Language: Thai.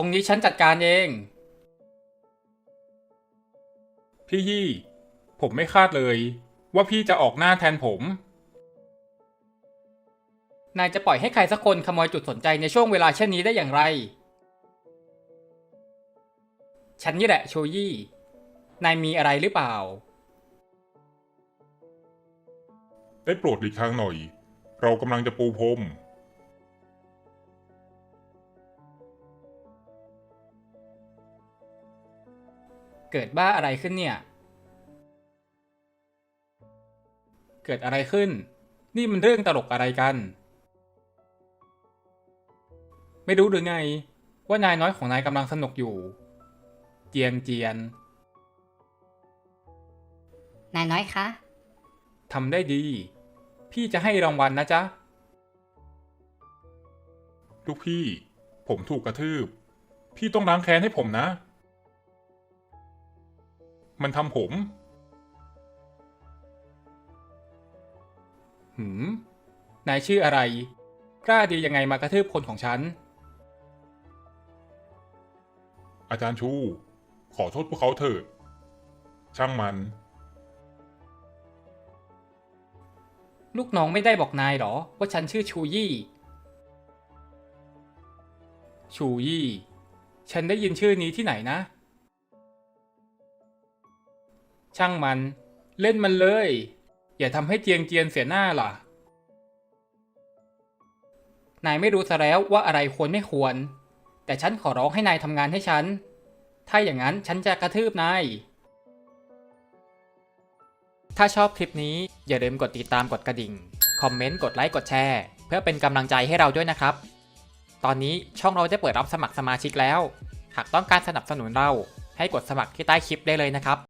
ตรงนี้ฉันจัดการเอง พี่ยี่ ผมไม่คาดเลย ว่าพี่จะออกหน้าแทนผม นายจะปล่อยให้ใครสักคนขโมยจุดสนใจในช่วงเวลาเช่นนี้ได้อย่างไร ฉันนี่แหละโชยี่ นายมีอะไรหรือเปล่า ได้โปรดหลีกทางหน่อย เรากำลังจะปูพรม เกิดบ้าอะไรขึ้นเนี่ย เกิดอะไรขึ้น นี่มันเรื่องตลกอะไรกัน ไม่รู้หรือไง ว่านายน้อยของนายกำลังสนุกอยู่ เจียนเจียน นายน้อยคะทำได้ดี พี่จะให้รางวัลนะจ๊ะ ลูกพี่ ผมถูกกระทืบ พี่ต้องล้างแค้นให้ผมนะ มันทำผม หืม นายชื่ออะไร กล้าดียังไงมากระทืบคนของฉัน อาจารย์ชู ขอโทษพวกเขาเถิดช่างมัน ลูกน้องไม่ได้บอกนายเหรอ ว่าฉันชื่อชูยี่ ชูยี่ ฉันได้ยินชื่อนี้ที่ไหนนะ ช่างมัน เล่นมันเลย อย่าทำให้เจียงเจียนเสียหน้าล่ะ นายไม่รู้ซะแล้วว่าอะไรควรไม่ควร แต่ฉันขอร้องให้นายทำงานให้ฉัน ถ้าอย่างนั้นฉันจะกระทืบนาย ถ้าชอบคลิปนี้อย่าลืมกดติดตามกดกระดิ่ง คอมเมนต์ กดไลค์ กดแชร์ เพื่อเป็นกำลังใจให้เราด้วยนะครับ ตอนนี้ช่องเราได้เปิดรับสมัครสมาชิกแล้ว หากต้องการสนับสนุนเราให้กดสมัครที่ใต้คลิปได้เลยนะครับ